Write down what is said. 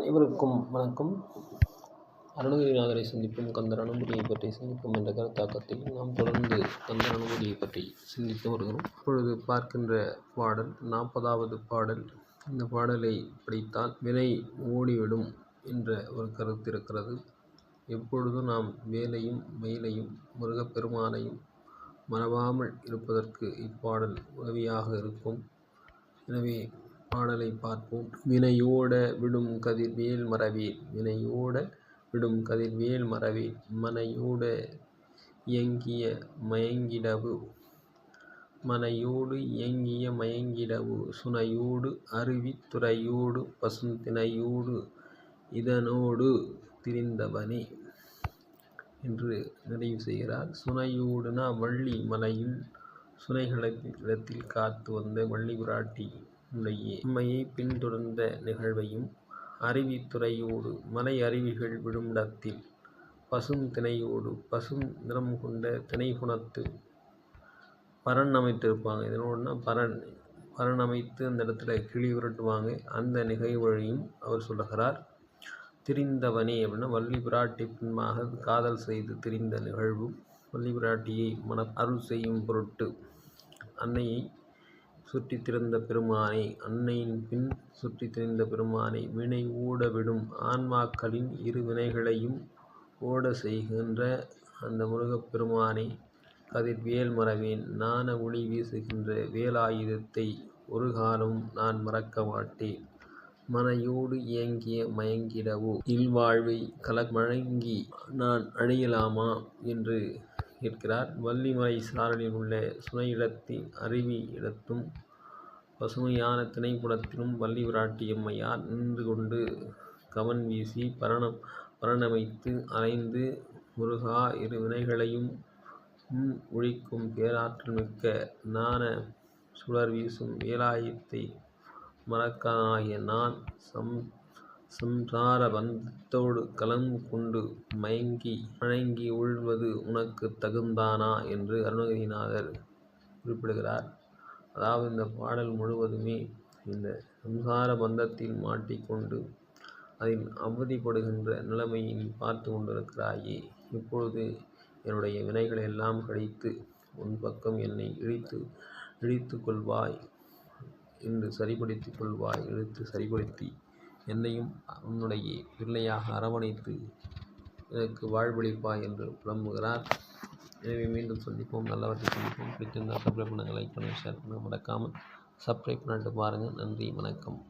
அனைவருக்கும் வணக்கம். அருணகிரிநாதரை சந்திப்போம். கந்தர் அனுமதியை பற்றி சிந்திப்போம் என்ற கருத்தாக்கத்தில் நாம் தொடர்ந்து கந்தர் அனுமதியை பற்றி சிந்தித்து வருகிறோம். இப்பொழுது பார்க்கின்ற பாடல் நாற்பதாவது பாடல். இந்த பாடலை படித்தால் வினை ஓடிவிடும் என்ற ஒரு கருத்து இருக்கிறது. எப்பொழுதும் நாம் வேலையும் மயிலையும் முருகப்பெருமானையும் மறவாமல் இருப்பதற்கு இப்பாடல் உதவியாக இருக்கும். எனவே பாடலை பார்ப்போம். வினையோட விடும் கதிர்வேல் மறவேல் வினையோட விடும் கதிர்வேல் மறவேல் மனையோட இயங்கிய மயங்கிடவு. மனையோடு இயங்கிய மயங்கிடவு. சுனையோடு அருவித் துறையோடு பசுந்தினையோடு இதனோடு திரிந்தவனே என்று நிறைவு செய்கிறார். சுனையோடுனா வள்ளி மலையில் சுனைகளத்தில் காத்து வந்த வள்ளி பிராட்டி உடைய உண்மையை பின்தொடர்ந்த நிகழ்வையும் அருவித்துறையோடு மலை அருவிகள் விழுமிடத்தில் பசும் திணையோடு பசும் நிறம் கொண்ட திணைகுணத்து பரன் அமைத்திருப்பாங்க. இதனோடனா பரன் பரன் அமைத்து அந்த இடத்துல கிளி விரட்டுவாங்க. அந்த நிகழ்வுகளையும் அவர் சொல்லுகிறார். திரிந்தவனே அப்படின்னா வள்ளி பிராட்டி பின்பாக காதல் செய்து திரிந்த நிகழ்வும் வள்ளி பிராட்டியை மன அருள் செய்யும் பொருட்டு அன்னையை சுற்றித் திரிந்த பெருமானை அன்னையின் பின் சுற்றித் திரிந்த பெருமானை வினை ஓட விடும் ஆன்மாக்களின் இரு வினைகளையும் ஓட செய்கின்ற அந்த முருகப்பெருமானை கதிர்வேல் மறவேன். ஞான ஒளி வீசுகின்ற வேலாயுதத்தை ஒரு காலம் நான் மறக்க மாட்டேன். மனையோடு இயங்கிய மயங்கிடவோ இல்வாழ்வை கலமழங்கி நான் அழியலாமா என்று கேட்கிறார். வள்ளிமலை சாரலில் உள்ள சுனையிடத்தின் அருவி இடத்தும் பசுமையான திணைப்புலத்திலும் வள்ளி பிராட்டியம்மையார் நின்று கொண்டு கவன் வீசி பரணம் பரணமைத்து அலைந்து முருகா இரு வினைகளையும் ஒழிக்கும் பேராற்றல் மிக்க ஞான சுடர் வீசும் வேலாயத்தை மறக்கானாகிய நான் சம் சம்சார பந்தத்தோடு கலம் கொண்டு மயங்கி வணங்கி உழ்வது உனக்கு தகுந்தானா? என்று அருணகிரிநாதர் குறிப்பிடுகிறார். அதாவது இந்த பாடல் முழுவதுமே இந்த சம்சார பந்தத்தில் மாட்டிக்கொண்டு அதில் அவதிப்படுகின்ற நிலைமையை நீ பார்த்து கொண்டிருக்கிறாயே. இப்பொழுது என்னுடைய வினைகளை எல்லாம் கழித்து உன் பக்கம் என்னை இழித்து இழித்து கொள்வாய். என்று சரிபடுத்திக் கொள்வாய். இழுத்து சரிப்படுத்தி என்னையும் உன்னுடைய பிள்ளையாக அரவணைத்து எனக்கு வாழ்வளிப்பாய் என்று புலம்புகிறார். எனவே மீண்டும் சந்திப்போம். நல்லவற்றை சந்திப்போம். பிடிச்சிருந்தால் சப்ஸ்கிரைப் பண்ணுங்கள் லைக் பண்ணுங்கள் ஷேர் பண்ணுங்கள் மறக்காமல் சப்ஸ்கிரைப் பண்ணிட்டு பாருங்கள் நன்றி வணக்கம்.